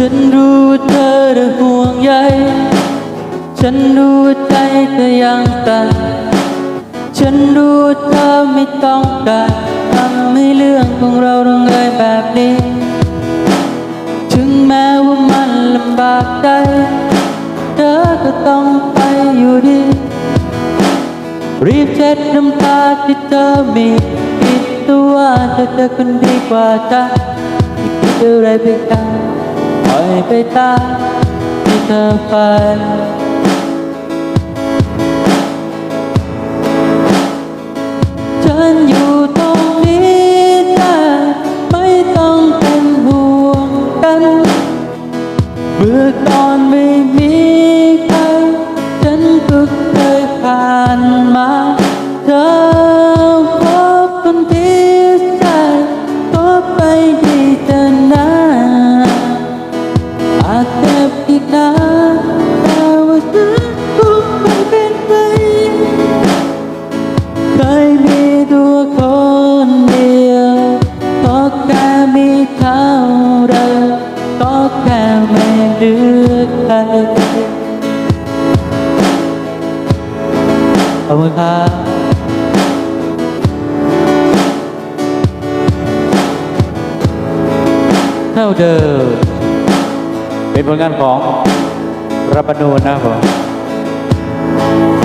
ฉันรู้เธอได้ห่วงใย ฉันรู้ว่าใจเธอยังตัน ฉันรู้ว่าเธอไม่ต้องการทำให้เรื่องของเราต้องเลยแบบนี้ ถึงแม้ว่ามันลำบากใจเธอก็ต้องไปอยู่ดี รีบเช็ดน้ำตาที่เธอมีคิดตัวเธอเธอคนดีกว่าฉันที่คิดอะไรไปกัน อยไปตามที่เธอไปฉันอยู่ตรงนี้ได้ไม่ต้องเป็นห่วงกันเมื่อก่อนไม่มีใครฉันก็เคยผ่านมาเธอ เท่าไรก็แค่ไม่เลือกใครขอบคุณครับเท่าเดิมเป็นผลงานของรับนูนนะครับผม